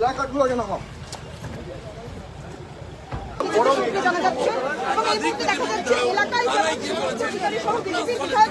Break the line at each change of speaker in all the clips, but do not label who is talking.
প্ল্যাকার্ডগুলো যেন কম
জানা যাচ্ছে এবং এই মুহূর্তে দেখা যাচ্ছে এলাকায় যারা সহ বিজেপির বিধায়ক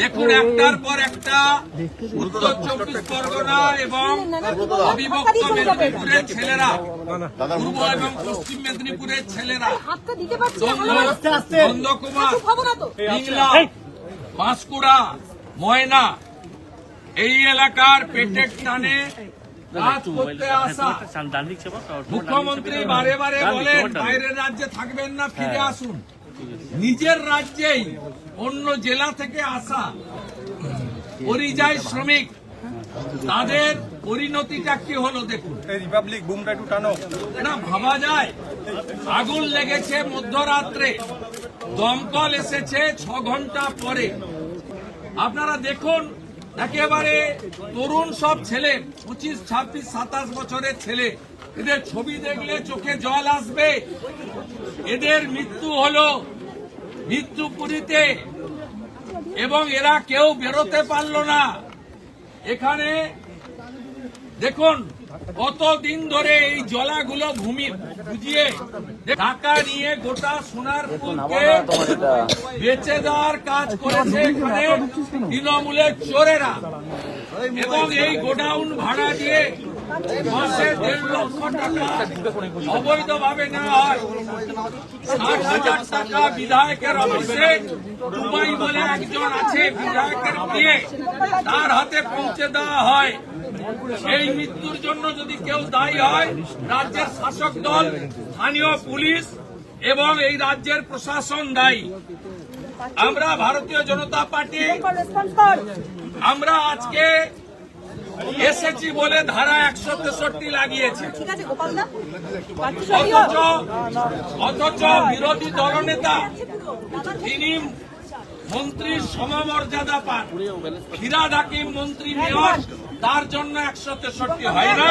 দেখুন, একটার পর একটা, উত্তর চব্বিশ পরগনা এবং অবিভক্ত মেদিনীপুরের ছেলেরা, পূর্ব এবং পশ্চিম মেদিনীপুরের ছেলেরা। নন্দকুমার পিংলা পাঁশকুড়া ময়না, এই এলাকার পেটের টানে মুখ্যমন্ত্রী বারে বারে বলেন, বাইরের রাজ্যে থাকবেন না, ফিরে আসুন। নিজের রাজ্যেই অন্য জেলা থেকে আসা পরিযায়ী শ্রমিক তাদের পরিণতিটা কি হলো দেখুন।
রিপাবলিক বুমটা একটু টানো।
না ভাবা যায়। আগুন লেগেছে মধ্যরাত্রে। দমকল এসেছে ছ ঘণ্টা পরে। আপনারা দেখুন একেবারে তরুণ সব ছেলে পঁচিশ ছাব্বিশ সাতাশ বছরের ছেলে। এদের ছবি দেখলে চোখে জল আসবে। এদের মৃত্যু হলো মৃত্যুপুরীতে এবং এরা কেউ বেরোতে পারল না। এখানে দেখুন, কতদিন ধরে এই জলাগুলো ভূমি বুঝিয়ে ঢাকা নিয়ে গোটা সোনার পুলকে বেচে দেওয়ার কাজ করেছে এখানে তৃণমূলের চোরেরা। এবং এই গোডাউন ভাড়া দিয়ে মাসে দেড় লক্ষ টাকা অবৈধভাবে নেওয়া হয়। ষাট হাজার বিধায়কের অফিসে দুবাই বলে একজন আছে, বিধায়কের তার হাতে পৌঁছে দেওয়া হয়। এই মৃত্যুর জন্য যদি কেউ দায়ী হয়, রাজ্যের শাসক দল, স্থানীয় পুলিশ এবং এই রাজ্যের প্রশাসন দায়ী। আমরা ভারতীয় জনতা পার্টি, আমরা আজকে এসেছি বলে ধারা একশো তেষট্টি লাগিয়েছে। অথচ অথচ বিরোধী দলনেতা তিনি মন্ত্রীর সমমর্যাদা পান ফিরাদ হাকিম মন্ত্রী মেয়র তার জন্য একশো তেষট্টি হয় না।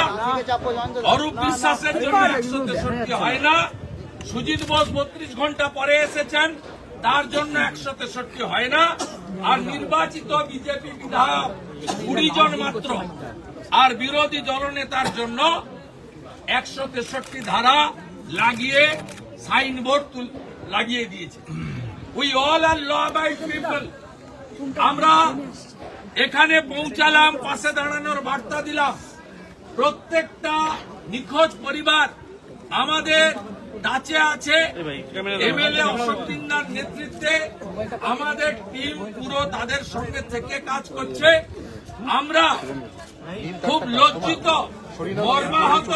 অরূপ বিশ্বাসের জন্য একশো তেষট্টি হয় না। সুজিত বোস বত্রিশ ঘণ্টা পরে এসেছেন তার জন্য একশো তেষট্টি হয় না। আর নির্বাচিত বিজেপি বিধায়ক কুড়ি জন মাত্র। আর বিরোধী দলনেতার জন্য একশো তেষট্টি ধারা লাগিয়ে সাইনবোর্ড লাগিয়ে দিয়েছে। We all are law people আমরা এখানে পৌঁছালাম, পাশে দাঁড়ানোর বার্তা দিলাম। প্রত্যেকটা নিখোঁজ পরিবার আমাদের কাছে আছে। এমএলএ অশোক দিন্দার নেতৃত্বে আমাদের টিম পুরো তাদের সঙ্গে থেকে কাজ করছে। আমরা খুব লজ্জিত মর্মাহত।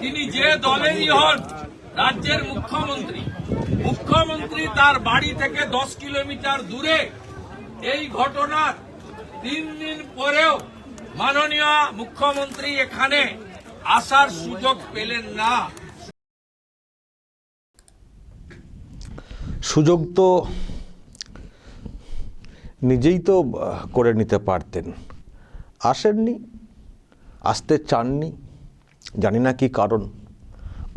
তিনি যে দলেরই হন রাজ্যের মুখ্যমন্ত্রী। মুখ্যমন্ত্রী তার বাড়ি থেকে দশ কিলোমিটার দূরে। এই ঘটনার তিন দিন পরেও মাননীয় মুখ্যমন্ত্রী এখানে আসার সুযোগ পেলেন না।
সুযোগ তো নিজেই তো করে নিতে পারতেন। আসেননি, আসতে চাননি, জানি না কি কারণ।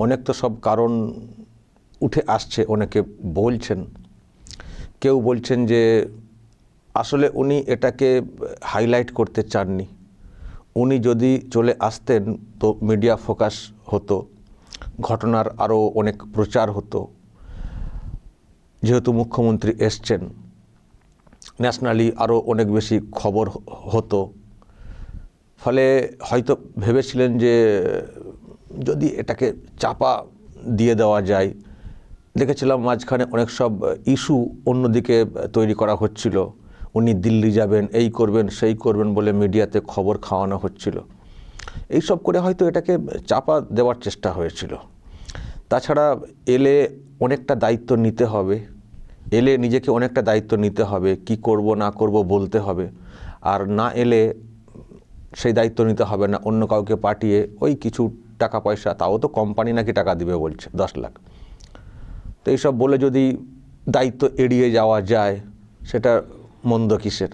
অনেক তো সব কারণ উঠে আসছে, অনেকে বলছেন। কেউ বলছেন যে, আসলে উনি এটাকে হাইলাইট করতে চাননি। উনি যদি চলে আসতেন তো মিডিয়া ফোকাস হতো, ঘটনার আরও অনেক প্রচার হতো। যেহেতু মুখ্যমন্ত্রী এসছেন, ন্যাশনালি আরও অনেক বেশি খবর হতো। ফলে হয়তো ভেবেছিলেন যে, যদি এটাকে চাপা দিয়ে দেওয়া যায়, দেখেছিলাম মাঝখানে অনেক সব ইস্যু অন্যদিকে তৈরি করা হচ্ছিল। উনি দিল্লি যাবেন, এই করবেন, সেই করবেন বলে মিডিয়াতে খবর খাওয়ানো হচ্ছিল। এইসব করে হয়তো এটাকে চাপা দেওয়ার চেষ্টা হয়েছিল। তাছাড়া এলে অনেকটা দায়িত্ব নিতে হবে। এলে নিজেকে অনেকটা দায়িত্ব নিতে হবে, কি করব, না করব বলতে হবে। আর না এলে সেই দায়িত্ব নিতে হবে না, অন্য কাউকে পাঠিয়ে ওই কিছু টাকা পয়সা, তাও তো কোম্পানি নাকি টাকা দিবে বলছে, দশ লাখ। তো এইসব বলে যদি দায়িত্ব এড়িয়ে যাওয়া যায়, সেটা মন্দ কিসের?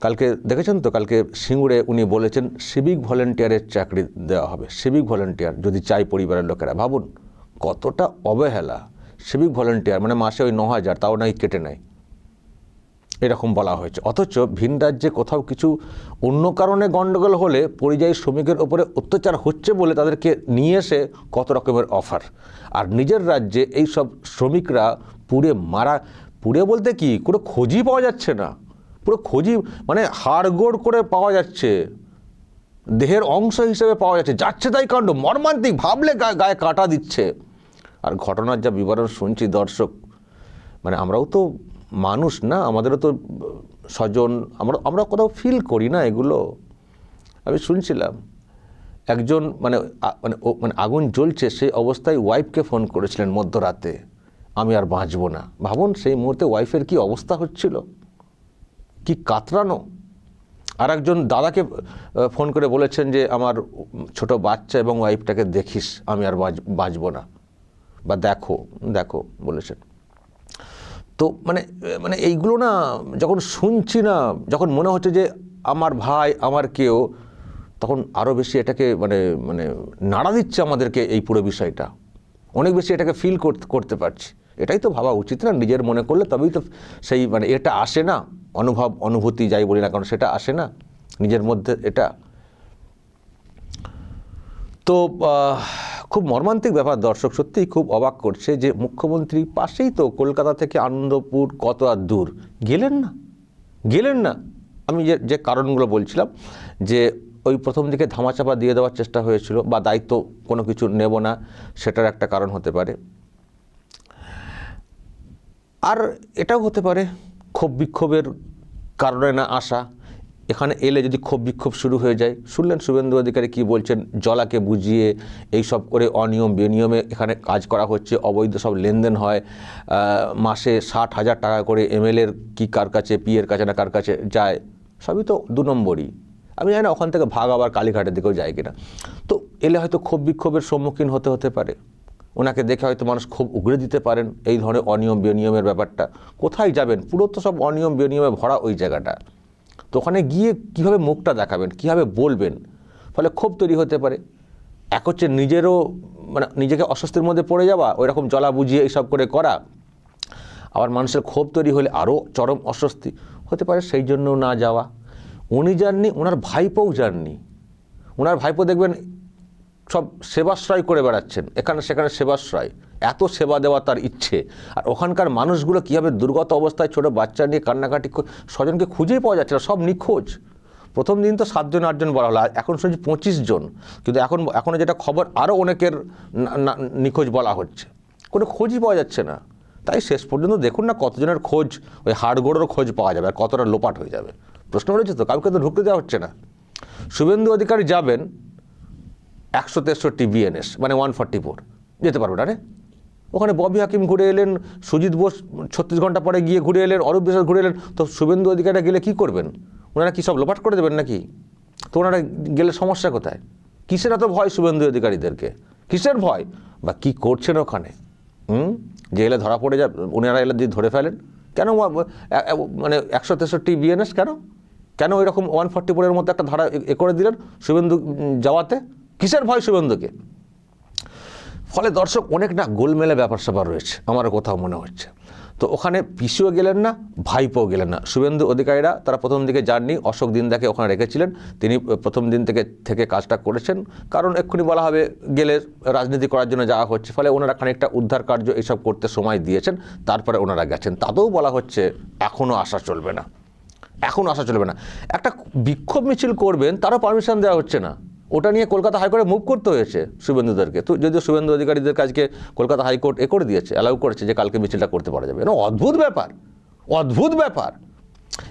কালকে, দেখেছেন তো, কালকে সিঙ্গুরে উনি বলেছেন সিভিক ভলেন্টিয়ারের চাকরি দেওয়া হবে সিভিক ভলেন্টিয়ার যদি চাই পরিবারের লোকেরা। ভাবুন, কতটা অবহেলা। সিভিক ভলেন্টিয়ার মানে মাসে ওই ন হাজার তাও নাই কেটে নেয়। এরকম বলা হয়েছে। অথচ ভিন রাজ্যে কোথাও কিছু অন্য কারণে গণ্ডগোল হলে পরিযায়ী শ্রমিকের ওপরে অত্যাচার হচ্ছে বলে তাদেরকে নিয়ে এসে কত রকমের অফার। আর নিজের রাজ্যে এই সব শ্রমিকরা পুড়ে মারা, পুড়ে বলতে কি? কোনো খোঁজই পাওয়া যাচ্ছে না। পুরো খোঁজই মানে হাড়গোড় করে পাওয়া যাচ্ছে। দেহের অংশ হিসেবে পাওয়া যাচ্ছে। যাচ্ছে তাই কাণ্ড, মর্মান্তিক ভাবলে গায়ে কাটা দিচ্ছে। আর ঘটনার যা বিবরণ শুনছি দর্শক মানে আমরাও তো মানুষ না, আমাদেরও তো স্বজন, আমরা আমরা কোথাও ফিল করি না এগুলো। আমি শুনছিলাম, একজন মানে মানে মানে আগুন জ্বলছে, সেই অবস্থায় ওয়াইফকে ফোন করেছিলেন মধ্যরাতে, আমি আর বাঁচবো না। ভাবুন, সেই মুহূর্তে ওয়াইফের কি অবস্থা হচ্ছিল? কি কাতরানো? আর একজন দাদাকে ফোন করে বলেছেন যে, আমার ছোট বাচ্চা এবং ওয়াইফটাকে দেখিস, আমি আর বাঁচ, বাঁচবো না। বা দেখো দেখো বলেছেন। তো মানে মানে এইগুলো না যখন শুনছি না, যখন মনে হচ্ছে যে আমার ভাই, আমার কেউ, তখন আরও বেশি এটাকে মানে মানে নাড়া দিচ্ছে আমাদেরকে এই পুরো বিষয়টা। অনেক বেশি এটাকে ফিল করতে পারছি। এটাই তো ভাবা উচিত না, নিজের মনে করলে তবেই তো সেই মানে এটা আসে না, অনুভব, অনুভূতি যাই বলি না কারণ সেটা আসে না, নিজের মধ্যে এটা। তো খুব মর্মান্তিক ব্যাপার, দর্শক সত্যিই খুব অবাক করছে যে মুখ্যমন্ত্রী পাশেই তো কলকাতা থেকে আনন্দপুর কত আর দূর। গেলেন না গেলেন না। আমি যে যে কারণগুলো বলছিলাম যে ওই প্রথম দিকে ধামাচাপা দিয়ে দেওয়ার চেষ্টা হয়েছিল বা দায়িত্ব কোনো কিছু নেব না, সেটার একটা কারণ হতে পারে। আর এটাও হতে পারে, ক্ষোভ বিক্ষোভের কারণে না আসা। এখানে এলে যদি ক্ষোভ বিক্ষোভ শুরু হয়ে যায়, শুনলেন শুভেন্দু অধিকারী কী বলছেন? জলাকে বুঝিয়ে এই সব করে অনিয়ম বেনিয়মে এখানে কাজ করা হচ্ছে, অবৈধ সব লেনদেন হয়। মাসে ষাট হাজার টাকা করে এমএলএর কি কার কাছে পিএর কাছে না কার কাছে যায়, সবই তো দু নম্বরই। আমি জানি না ওখান থেকে ভাগ আবার কালীঘাটের দিকেও যায় কিনা। তো এলে হয়তো ক্ষোভ বিক্ষোভের সম্মুখীন হতে হতে পারে। ওনাকে দেখে হয়তো মানুষ খুব উগড়ে দিতে পারেন এই ধরনের অনিয়ম বেনিয়মের ব্যাপারটা। কোথায় যাবেন? পুরো তো সব অনিয়ম বেনিয়মে ভরা ওই জায়গাটা। তো ওখানে গিয়ে কীভাবে মুখটা দেখাবেন, কীভাবে বলবেন? ফলে ক্ষোভ তৈরি হতে পারে। এক হচ্ছে নিজেরও মানে নিজেকে অস্বস্তির মধ্যে পড়ে যাওয়া ওই রকম জলা বুঝিয়ে এইসব করে করা। আবার মানুষের ক্ষোভ তৈরি হলে আরও চরম অস্বস্তি হতে পারে, সেই জন্য না যাওয়া। উনি যাননি ওনার ভাইপোও যাননি। ওনার ভাইপো দেখবেন সব সেবাশ্রয় করে বেড়াচ্ছেন, এখানে সেখানে সেবাশ্রয়। এত সেবা দেওয়া তার ইচ্ছে। আর ওখানকার মানুষগুলো কীভাবে দুর্গত অবস্থায় ছোটো বাচ্চা নিয়ে কান্নাকাটি স্বজনকে খুঁজেই পাওয়া যাচ্ছে না, সব নিখোঁজ। প্রথম দিন তো সাতজন, আটজন বলা হলো এখন শুনছি পঁচিশ জন। কিন্তু এখন এখনও যেটা খবর আরও অনেকের নিখোঁজ বলা হচ্ছে। কোনো খোঁজই পাওয়া যাচ্ছে না। তাই শেষ পর্যন্ত দেখুন না কতজনের খোঁজ, ওই হাড়গোড়েরও খোঁজ পাওয়া যাবে, আর কতটা লোপাট হয়ে যাবে। প্রশ্ন রয়েছে তো, কাউকে তো ঢুকতে দেওয়া হচ্ছে না। শুভেন্দু অধিকারী যাবেন, একশো তেষট্টি বিএনএস মানে ওয়ান ফর্টি ফোর যেতে পারবে না রে? ওখানে ববি হাকিম ঘুরে এলেন, সুজিত বোস ছত্রিশ ঘণ্টা পরে গিয়ে ঘুরে এলেন, অরূপ বিশ্বাস ঘুরে এলেন, তো শুভেন্দু অধিকারীরা গেলে কি করবেন? ওনারা কি সব লোপাট করে দেবেন নাকি? তো ওনারা গেলে সমস্যা কোথায়? কিসের এত ভয় শুভেন্দু অধিকারীদেরকে? কিসের ভয়? বা কি করছেন ওখানে? হুম? যে এলে ধরা পড়ে যা ওনারা এলে দিয়ে ধরে ফেলেন। কেন মানে একশো তেষট্টি বিএনএস কেন? কেন এরকম ওয়ান ফর্টি ফোরের মধ্যে একটা ধারা এ করে দিলেন শুভেন্দু যাওয়াতে? কিসের ভয় শুভেন্দুকে? ফলে দর্শক অনেক না গোলমেলে ব্যাপার স্যাপার রয়েছে আমারও কোথাও মনে হচ্ছে। তো ওখানে পিসিও গেলেন না, ভাইপোও গেলেন না। শুভেন্দু অধিকারীরা তারা প্রথম দিকে যাননি, অশোক দিনদাকে ওখানে রেখেছিলেন। তিনি প্রথম দিন থেকে থেকে কাজটা করেছেন। কারণ এক্ষুনি বলা হবে গেলে রাজনীতি করার জন্য যাওয়া হচ্ছে, ফলে ওনারা খানিকটা উদ্ধার কার্য এইসব করতে সময় দিয়েছেন, তারপরে ওনারা গেছেন। তাতেও বলা হচ্ছে এখনও আসা চলবে না। এখন আসা চলবে না। একটা বিক্ষোভ মিছিল করবেন, তারও পারমিশন দেওয়া হচ্ছে না। ওটা নিয়ে কলকাতা হাইকোর্টে মুভ করতে হয়েছে শুভেন্দুদেরকে। তো যদিও শুভেন্দু অধিকারীদের কাজকে কলকাতা হাইকোর্ট এ করে দিয়েছে অ্যালাউ করেছে যে কালকে মিছিলটা করতে পারা যাবে। এটা অদ্ভুত ব্যাপার অদ্ভুত ব্যাপার।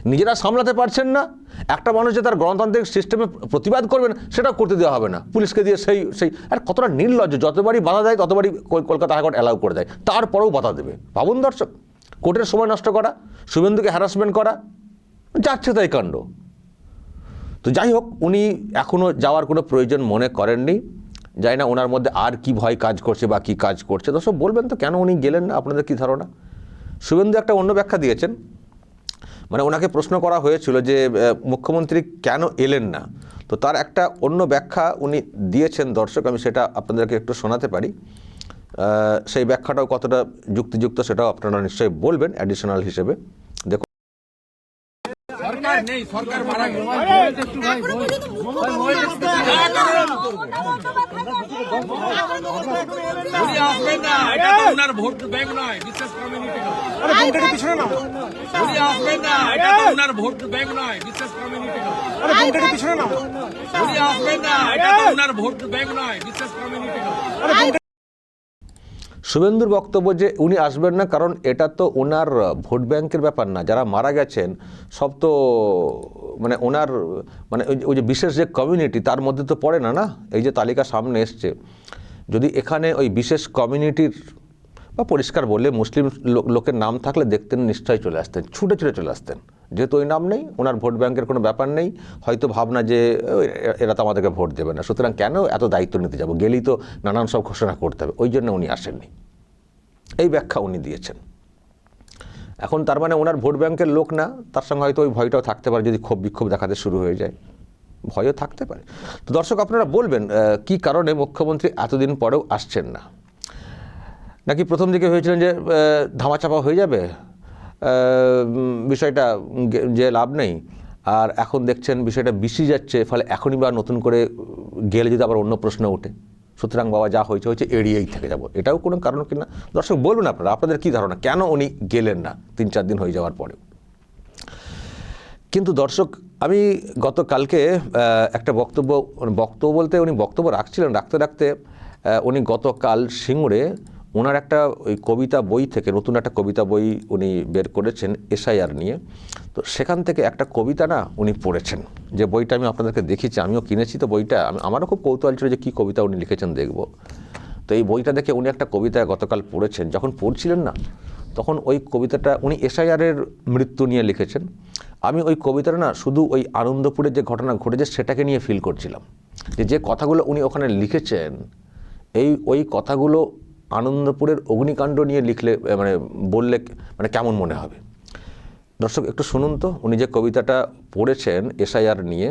নিজেরা সামলাতে পারছেন না, একটা মানুষ যে তার গণতান্ত্রিক সিস্টেমে প্রতিবাদ করবেন সেটাও করতে দেওয়া হবে না। পুলিশকে দিয়ে সেই সেই, আর কতটা নির্লজ্জ, যতবারই বাধা দেয়, ততবারই কল- কলকাতা হাইকোর্ট অ্যালাউ করে দেয়। তারপরেও বাধা দেবে। ভাবুন দর্শক, কোর্টের সময় নষ্ট করা, শুভেন্দুকে হ্যারাসমেন্ট করা, যাচ্ছে তাই কাণ্ড। তো যাই হোক উনি এখনও যাওয়ার কোনো প্রয়োজন মনে করেননি। জানি না ওনার মধ্যে আর কি ভয় কাজ করছে বা কি কাজ করছে। তো সব বলবেন তো, কেন উনি গেলেন না? আপনাদের কি ধারণা? শুভেন্দু একটা অন্য ব্যাখ্যা দিয়েছেন। মানে ওনাকে প্রশ্ন করা হয়েছিল যে মুখ্যমন্ত্রী কেন এলেন না? তো তার একটা অন্য ব্যাখ্যা উনি দিয়েছেন দর্শক, আমি সেটা আপনাদেরকে একটু শোনাতে পারি। সেই ব্যাখ্যাটাও কতটা যুক্তিযুক্ত সেটাও আপনারা নিশ্চয়ই বলবেন অ্যাডিশনাল হিসেবে।
নেই সরকার মারা উনি আসবেন না এটা তো ওনার ভোট ব্যাংক নয় বিশেষ কমিউনিটি উনি আসবেন না এটা তো ওনার ভোট ব্যাংক নয় বিশেষ কমিউনিটি আসবেন না এটা তো ওনার ভোট ব্যাংক নয় বিশেষ কমিউনিটি
শুভেন্দুর বক্তব্য যে উনি আসবেন না, কারণ এটা তো ওনার ভোট ব্যাংকের ব্যাপার না। যারা মারা গেছেন, সব তো মানে ওনার মানে ওই যে- বিশেষ যে কমিউনিটি তার মধ্যে তো পড়ে না না? এই যে তালিকা সামনে এসছে। যদি এখানে ওই বিশেষ কমিউনিটির বা পরিষ্কার বললে মুসলিম লোকের নাম থাকলে দেখতেন নিশ্চয়ই চলে আসতেন, ছুটে ছুটে চলে আসতেন। যেহেতু ওই নাম নেই ওনার ভোট ব্যাংকের কোনো ব্যাপার নেই হয়তো ভাবনা যে "ওই, এরা তো আমাদেরকে ভোট দেবে না। সুতরাং কেন এত দায়িত্ব নিতে যাব? গেলেই তো নানান সব ঘোষণা করতে হবে। ওই জন্য উনি আসেননি। এই ব্যাখ্যা উনি দিয়েছেন। এখন তার মানে ওনার ভোট ব্যাংকের লোক না তার সঙ্গে হয়তো ওই ভয়টাও থাকতে পারে যদি ক্ষোভ বিক্ষোভ দেখাতে শুরু হয়ে যায়। ভয়ও থাকতে পারে। তো দর্শক আপনারা বলবেন কি কারণে মুখ্যমন্ত্রী এতদিন পরেও আসছেন না? নাকি প্রথম দিকে ভেবেছিলেন যে ধামাচাপা হয়ে যাবে? বিষয়টা যে লাভ নেই। আর এখন দেখছেন বিষয়টা বিসি যাচ্ছে, ফলে এখনই বা নতুন করে গেলে যদি আবার অন্য প্রশ্ন ওঠে। সুতরাং বাবা যা হয়েছে হয়েছে, এড়িয়েই থেকে যাব। এটাও কোনো কারণ কিনা? দর্শক বলবেন আপনারা, আপনাদের কি ধারণা? কেন উনি গেলেন না তিন চার দিন হয়ে যাওয়ার পরেও? কিন্তু দর্শক, আমি গতকালকে একটা বক্তব্য বক্তব্য বলতে উনি বক্তব্য রাখছিলেন, রাখতে রাখতে উনি গতকাল সিঙ্গুরে ওনার একটা ওই কবিতা বই থেকে, নতুন একটা কবিতা বই উনি বের করেছেন এসআইআর নিয়ে। তো সেখান থেকে একটা কবিতা না উনি পড়েছেন। যে বইটা আমি আপনাদেরকে দেখেছি আমিও কিনেছি তো বইটা। আমি, আমারও খুব কৌতূহল ছিল যে কী কবিতা উনি লিখেছেন দেখব। তো এই বইটা দেখে উনি একটা কবিতা গতকাল পড়েছেন। যখন পড়ছিলেন না, তখন ওই কবিতাটা উনি এসআইআরের মৃত্যু নিয়ে লিখেছেন। আমি ওই কবিতাটা না শুধু ওই আনন্দপুরের যে ঘটনা ঘটেছে সেটাকে নিয়ে ফিল করছিলাম। যে যে কথাগুলো উনি ওখানে লিখেছেন, এই ওই কথাগুলো আনন্দপুরের অগ্নিকাণ্ড নিয়ে লিখলে মানে বললে মানে কেমন মনে হবে? দর্শক, একটু শুনুন তো, উনি যে কবিতাটা পড়েছেন এসআইআর নিয়ে।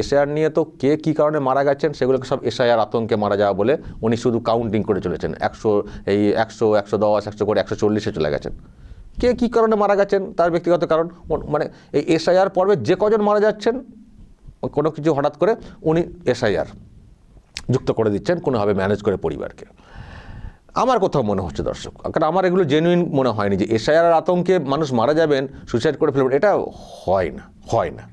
এসআইআর নিয়ে তো কে কী কারণে মারা গেছেন, সেগুলোকে সব এসআইআর আতঙ্কে মারা যাওয়া বলে উনি শুধু কাউন্টিং করে চলেছেন। একশো, এই একশো একশো দশ, একশো করে একশো চল্লিশে চলে গেছেন। কে কী কারণে মারা গেছেন? তার ব্যক্তিগত কারণ মানে এই এসআইআর পর্বে যে কজন মারা যাচ্ছেন, কোনো কিছু হঠাৎ করে উনি এসআইআর যুক্ত করে দিচ্ছেন, কোনোভাবে ম্যানেজ করে পরিবারকে। আমার কোথাও মনে হচ্ছে দর্শক, কারণ আমার এগুলো জেনুইন মনে হয়নি যে এসআইআর আতঙ্কে মানুষ মারা যাবেন সুইসাইড করে ফেলবেন, এটা হয় না হয় না।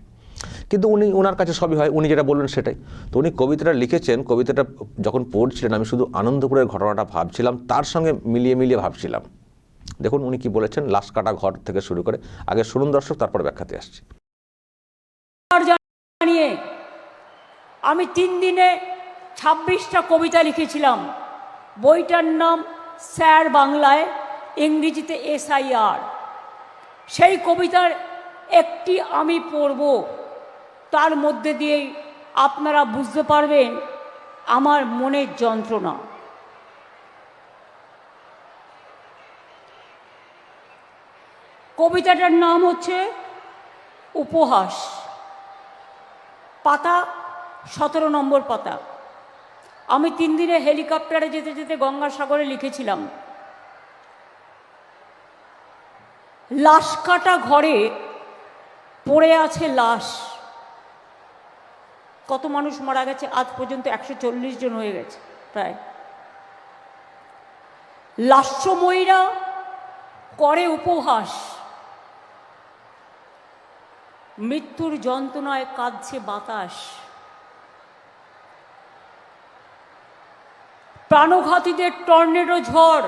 কিন্তু উনি ওনার কাছে সবই হয়, উনি যেটা বললেন সেটাই। তো উনি কবিতাটা লিখেছেন, কবিতাটা যখন পড়ছিলেন, আমি শুধু আনন্দপুরের ঘটনাটা ভাবছিলাম, তার সঙ্গে মিলিয়ে মিলিয়ে ভাবছিলাম। দেখুন উনি কি বলেছেন, লাশ কাটা ঘর থেকে শুরু করে, আগে শুনুন দর্শক, তারপর ব্যাখ্যাতে আসছি।
আমি তিন দিনে ছাব্বিশটা কবিতা লিখেছিলাম। বইটার নাম স্যার বাংলায়, ইংরেজিতে এসআইআর। সেই কবিতার একটি আমি পড়ব। তার মধ্যে দিয়েই আপনারা বুঝতে পারবেন আমার মনের যন্ত্রণা। কবিতাটার নাম হচ্ছে উপহাস। পাতা সতেরো নম্বর পাতা। আমি তিন দিনে হেলিকপ্টারে যেতে যেতে গঙ্গাসাগরে লিখেছিলাম, লাশ কাটা ঘরে পড়ে আছে লাশ। কত মানুষ মারা গেছে, আজ পর্যন্ত একশো চল্লিশ জন হয়ে গেছে প্রায়। লাস্যময়ীরা করে উপহাস। মৃত্যুর যন্ত্রণায় কাঁদছে বাতাস। প্রাণঘাতীদের টর্নেডো ঝড়।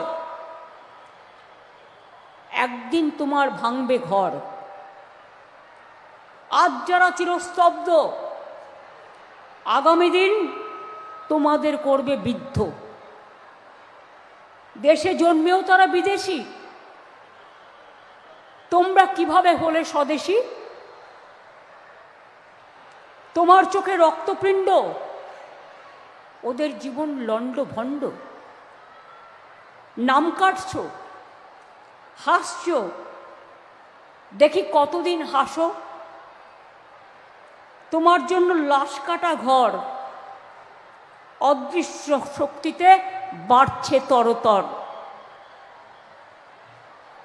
একদিন তোমার ভাঙবে ঘর। আজ যারা চিরস্তব্ধ, আগামী দিন তোমাদের করবে বিদ্ধ। দেশে জন্মেও তারা বিদেশি। তোমরা কীভাবে হলে স্বদেশী? তোমার চোখে রক্তপিণ্ড ওদের জীবন লণ্ড ভণ্ড নাম কাটছ, হাসছ। দেখি কতদিন হাসো। তোমার জন্য লাশ কাটা ঘর, অদৃশ্য শক্তিতে বাড়ছে তরতর।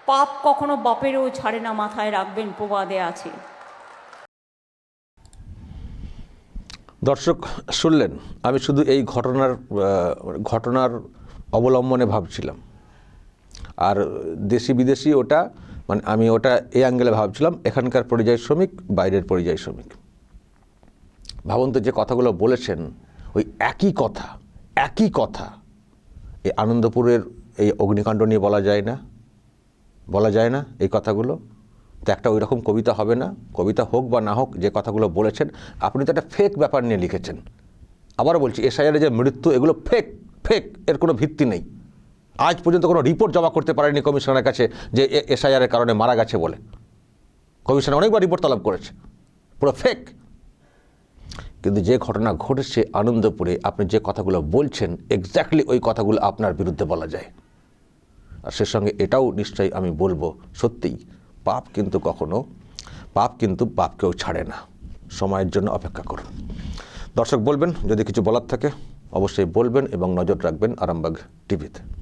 পাপ কখনো বাপেরও ছাড়ে না, মাথায় রাখবেন, প্রবাদে আছে।
দর্শক, শুনলেন, আমি শুধু এই ঘটনার ঘটনার অবলম্বনে ভাবছিলাম। আর দেশি বিদেশি ওটা মানে আমি ওটা এই অ্যাঙ্গেলে ভাবছিলাম, এখানকার পরিযায়ী শ্রমিক, বাইরের পরিযায়ী শ্রমিক। ভাবন্ত যে কথাগুলো বলেছেন, ওই একই কথা একই কথা, এই আনন্দপুরের এই অগ্নিকাণ্ড নিয়ে বলা যায় না? বলা যায় না এই কথাগুলো? তো একটা ওই রকম কবিতা হবে না, কবিতা হোক বা না হোক, যে কথাগুলো বলেছেন, আপনি তো একটা ফেক ব্যাপার নিয়ে লিখেছেন। আবারও বলছি এসআইআরের যে মৃত্যু, এগুলো ফেক ফেক এর কোনো ভিত্তি নেই। আজ পর্যন্ত কোনো রিপোর্ট জমা করতে পারেনি কমিশনের কাছে যে এসআইআরের কারণে মারা গেছে বলে। কমিশন অনেকবার রিপোর্ট তলব করেছে, পুরো ফেক কিন্তু যে ঘটনা ঘটেছে আনন্দপুরে, আপনি যে কথাগুলো বলছেন এক্স্যাক্টলি ওই কথাগুলো আপনার বিরুদ্ধে বলা যায়। আর সে সঙ্গে এটাও নিশ্চয়ই আমি বলব, সত্যিই। পাপ কিন্তু কখনো, পাপ কিন্তু পাপকেও ছাড়ে না। সময়ের জন্য অপেক্ষা করুন। দর্শক বলবেন, যদি কিছু বলার থাকে, অবশ্যই বলবেন এবং নজর রাখবেন আরামবাগ টিভিতে।